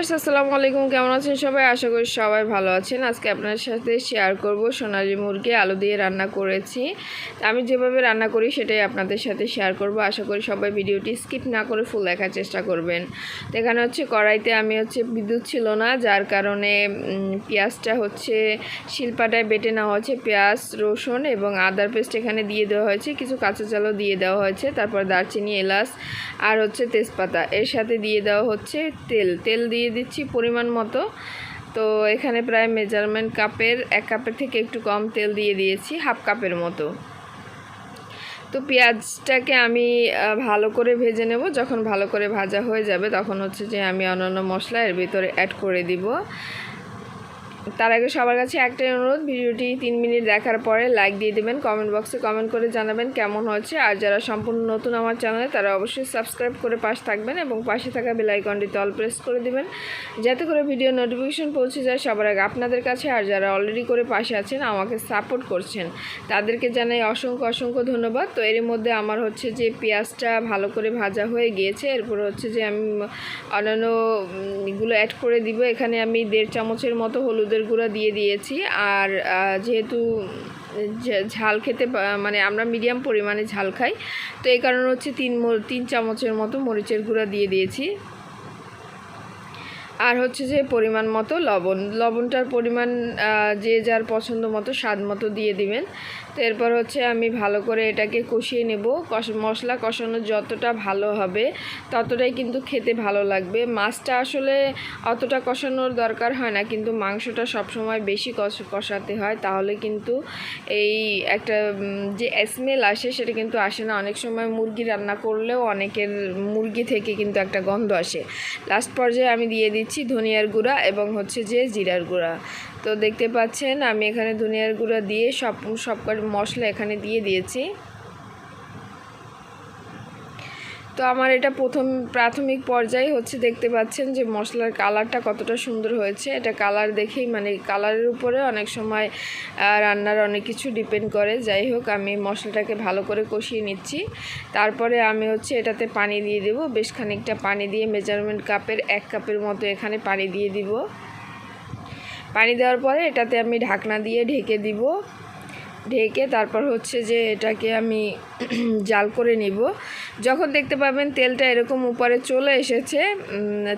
Viewers, আসসালামু আলাইকুম। কেমন আছেন সবাই? আশা করি সবাই ভালো আছেন। আজকে আপনার সাথে শেয়ার করব সোনালি মুরগি আলু দিয়ে রান্না করেছি। আমি যেভাবে রান্না করি সেটাই আপনাদের সাথে শেয়ার করব। আশা করি সবাই ভিডিওটি স্কিপ না করে ফুল দেখার চেষ্টা করবেন। এখানে হচ্ছে কড়াইতে আমি হচ্ছে বিদ্যুৎ ছিল না, যার কারণে পেঁয়াজটা হচ্ছে শিলপাটায় বেটে নেওয়া হয়েছে। পেঁয়াজ, রসুন এবং আদার পেস্ট এখানে দিয়ে দেওয়া হয়েছে। কিছু কাঁচা চালও দিয়ে দেওয়া হয়েছে। তারপর দারচিনি, এলাচ আর হচ্ছে তেজপাতা। এর সাথে দিয়ে দেওয়া হচ্ছে তেল। তেল দিয়ে দিচ্ছি পরিমাণ মতো। তো এখানে প্রায় মেজারমেন্ট কাপের, এক কাপের থেকে একটু কম তেল দিয়ে দিয়েছি, হাফ কাপের মতো। তো পেঁয়াজটাকে আমি ভালো করে ভেজে নেব। যখন ভালো করে ভাজা হয়ে যাবে, তখন হচ্ছে যে আমি অন্যান্য মশলা এর ভিতরে অ্যাড করে দিব। তার আগে সবার কাছে একটাই অনুরোধ ভিডিওটি তিন মিনিট দেখার পরে লাইক দিয়ে দেবেন কমেন্ট বক্সে কমেন্ট করে জানাবেন কেমন হয়েছে। আর যারা সম্পূর্ণ নতুন আমার চ্যানেলে তারা অবশ্যই সাবস্ক্রাইব করে পাশ থাকবেন এবং পাশে থাকা বেল আইকনটিতে অল প্রেস করে দেবেন। যাতে করে ভিডিও নোটিফিকেশন পৌঁছে যায় সবার আগে আপনাদের কাছে। আর যারা অলরেডি করে পাশে আছেন আমাকে সাপোর্ট করছেন। তাদেরকে জানাই অসংখ্য অসংখ্য ধন্যবাদ। তো এর মধ্যে আমার হচ্ছে যে পেঁয়াজটা ভালো করে ভাজা হয়ে গিয়েছে। এরপর হচ্ছে যে আমি অন্যান্য উম, এগুলো অ্যাড করে দিব। এখানে আমি দেড় চামচের মতো হলুদের গুঁড়া দিয়ে দিয়েছি। আর যেহেতু ঝাল খেতে মানে আমরা মিডিয়াম পরিমাণে ঝাল খাই, তো এই কারণে হচ্ছে তিন তিন চামচের মতো মরিচের গুঁড়া দিয়ে দিয়েছি। আর হচ্ছে যে পরিমাণ মতো লবণ। লবণটার পরিমাণ যে যার পছন্দ মতো স্বাদ মতো দিয়ে দিবেন। তো এরপর হচ্ছে আমি ভালো করে এটাকে কষিয়ে নেব। মশলা কষানো যতটা ভালো হবে ততটাই কিন্তু খেতে ভালো লাগবে। মাছটা আসলে অতটা কষানোর দরকার হয় না, কিন্তু মাংসটা সবসময় বেশি কষ- কষাতে হয়। তাহলে কিন্তু এই একটা যে স্মেল আসে সেটা কিন্তু আসে না। অনেক সময় মুরগি রান্না করলেও অনেকের মুরগি থেকে কিন্তু একটা গন্ধ আসে। লাস্ট পর্যায়ে আমি দিয়ে দিচ্ছি ধনিয়ার গুঁড়া এবং হচ্ছে যে জিরার গুঁড়া। তো দেখতে পাচ্ছেন, আমি এখানে ধনিয়ার গুঁড়া দিয়ে সব, সবকটা মশলা এখানে দিয়ে দিয়েছি। তো আমার এটা প্রথম, প্রাথমিক পর্যায়ে হচ্ছে দেখতে পাচ্ছেন যে মশলার কালারটা কতটা সুন্দর হয়েছে। এটা কালার দেখেই মানে কালারের উপরে অনেক সময় রান্নার অনেক কিছু ডিপেন্ড করে। যাই হোক, আমি মশলাটাকে ভালো করে কষিয়ে নিচ্ছি। তারপরে আমি হচ্ছে এটাতে পানি দিয়ে দেবো। বেশ খানিকটা পানি দিয়ে মেজারমেন্ট কাপের এক কাপের মতো এখানে পানি দিয়ে দিব। পানি দেওয়ার পরে এটাতে আমি ঢাকনা দিয়ে ঢেকে দিব। ঢেকে তারপর হচ্ছে যে এটাকে আমি জাল করে নিব। যখন দেখতে পাবেন তেলটা এরকম উপরে চলে এসেছে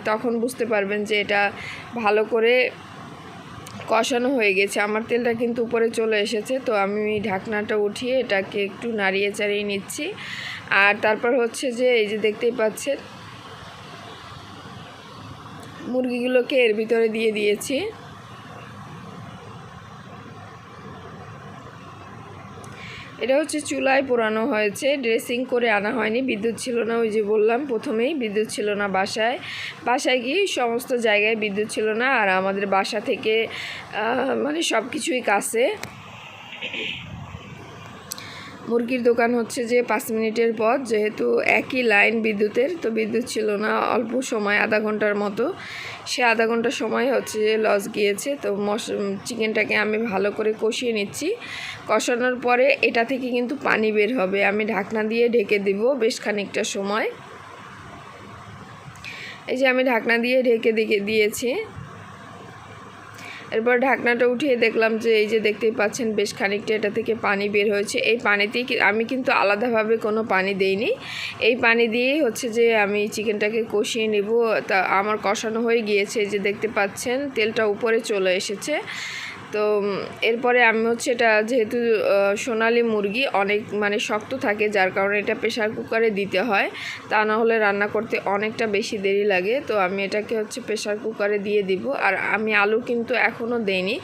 তখন বুঝতে পারবেন যে এটা ভালো করে কষানো হয়ে গেছে। আমার তেলটা কিন্তু উপরে চলে এসেছে, তো আমি ঢাকনাটা উঠিয়ে এটাকে একটু নাড়িয়ে চাড়িয়ে নিচ্ছি। আর তারপর হচ্ছে যে, এই যে দেখতেই পাচ্ছেন, মুরগিগুলোকে এর ভিতরে দিয়ে দিয়েছি। এটা হচ্ছে চুলায় পোড়ানো হয়েছে। ড্রেসিং করে আনা হয়নি, বিদ্যুৎ ছিল না, ওই যে বললাম প্রথমেই বিদ্যুৎ ছিল না বাসায়। বাসায় গিয়ে সমস্ত জায়গায় বিদ্যুৎ ছিল না, আর আমাদের বাসা থেকে মানে সব কিছুই কাছে। মুরগির দোকান হচ্ছে যে পাঁচ মিনিটের পথ, যেহেতু একই লাইন বিদ্যুতের, তো বিদ্যুৎ ছিল না অল্প সময়, আধা ঘণ্টার মতো। সে আধা ঘণ্টা সময় হচ্ছে যে লস গিয়েছে, তো মশ, চিকেনটাকে আমি ভালো করে কষিয়ে নিচ্ছি। কষানোর পরে এটা থেকে কিন্তু পানি বের হবে, আমি ঢাকনা দিয়ে ঢেকে দিব বেশ খানিকটা সময়। এই যে আমি ঢাকনা দিয়ে ঢেকে দিকে, দিয়েছি। এরপর ঢাকনাটা উঠিয়ে দেখলাম যে এই যে দেখতেই পাচ্ছেন বেশ খানিকটা এটা থেকে পানি বের হয়েছে। এই পানিতেই আমি কিন্তু আলাদাভাবে কোনো পানি দেইনি। এই পানি দিয়েই হচ্ছে যে আমি চিকেনটাকে কষিয়ে নেব। তা আমার কষানো হয়ে গিয়েছে। যে দেখতে পাচ্ছেন, তেলটা উপরে চলে এসেছে। তো এরপরে আমি হচ্ছে এটা যেহেতু সোনালি মুরগি অনেক মানে শক্ত থাকে, যার কারণে এটা প্রেশার কুকারে দিতে হয়। তা না হলে রান্না করতে অনেকটা বেশি দেরি লাগে। তো আমি এটাকে হচ্ছে প্রেশার কুকারে দিয়ে দিব। আর আমি আলু কিন্তু এখনও দেইনি।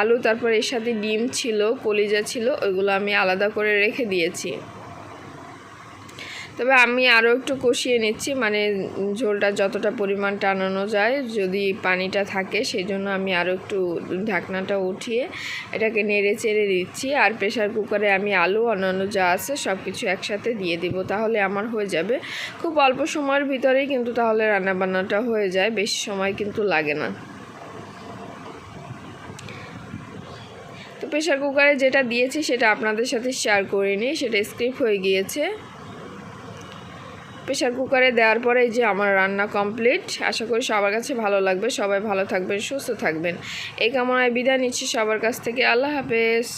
আলু, তারপর এর সাথে ডিম ছিল, কলিজা ছিল, ওইগুলো আমি আলাদা করে রেখে দিয়েছি। তবে আমি আরও একটু কষিয়ে নিচ্ছি মানে ঝোলটা যতটা পরিমাণ টানানো যায়, যদি পানিটা থাকে সেই জন্য আমি আরও একটু ঢাকনাটা উঠিয়ে এটাকে নেড়ে চেড়ে দিচ্ছি। আর প্রেশার কুকারে আমি আলু, অন্যান্য যা আছে সব কিছু একসাথে দিয়ে দিব, তাহলে আমার হয়ে যাবে। খুব অল্প সময়ের ভিতরেই কিন্তু তাহলে রান্নাবান্নাটা হয়ে যায়, বেশি সময় কিন্তু লাগে না। তো প্রেশার কুকারে যেটা দিয়েছি সেটা আপনাদের সাথে শেয়ার করিনি সেটা স্ক্রিপ হয়ে গিয়েছে। প্রেশার কুকারে দেওয়ার পরে যে আমার রান্না কমপ্লিট আশা করি সবার কাছে ভালো লাগবে। সবাই ভালো থাকবেন, সুস্থ থাকবেন। এই কামনায় বিদায় নিচ্ছি সবার কাছ থেকে। আল্লাহ হাফেজ।